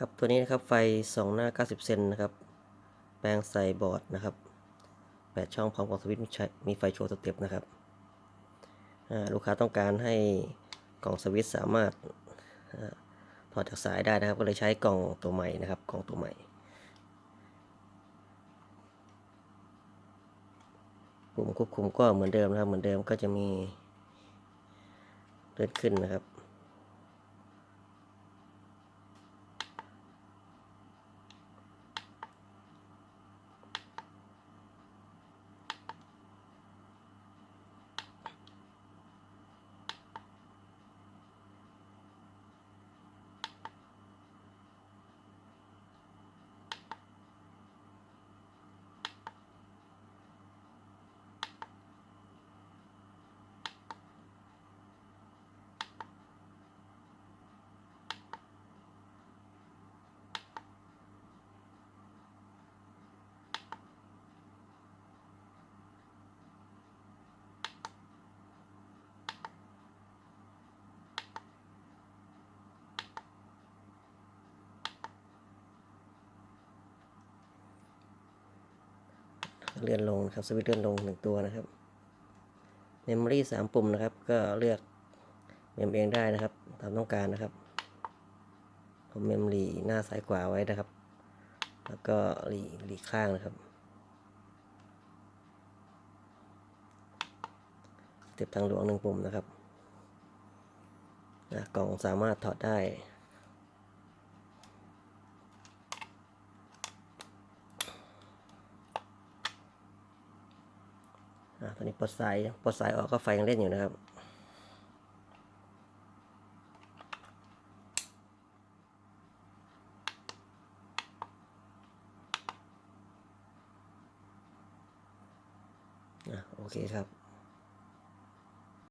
ครับตัวนี้นะครับไฟสองหน้า 90 เซนนะครับ แปลงใส่บอร์ดนะครับ8ช่องพร้อมกับสวิตช์มีไฟโชว์สเต็ปนะครับลูกค้าต้องการให้กล่องสวิตช์สามารถอถอดจากสายได้นะครับ ก็เลยใช้กล่องตัวใหม่นะครับกล่องตัวใหม่ปุ่มควบคุมก็เหมือนเดิมนะครับเหมือนเดิมก็จะมีเลื่อนขึ้นนะครับ เลื่อนลงนะครับสวิตช์เลื่อนลงหนึ่งตัวนะครับเมมโมรี่สามปุ่มนะครับ ก็เลือกเมมเองได้นะครับตามต้องการนะครับ ผมเมมหลีหน้าซ้ายขวาไว้นะครับ แล้วก็หลีหลีข้างนะครับเต็ปทางหลวงหนึ่งปุ่มนะครับนะกล่องสามารถถอดได้ ตอนนี้ปลดสายปลดสายออกก็ไฟยังเล่นอยู่นะครับอะโอเคครับ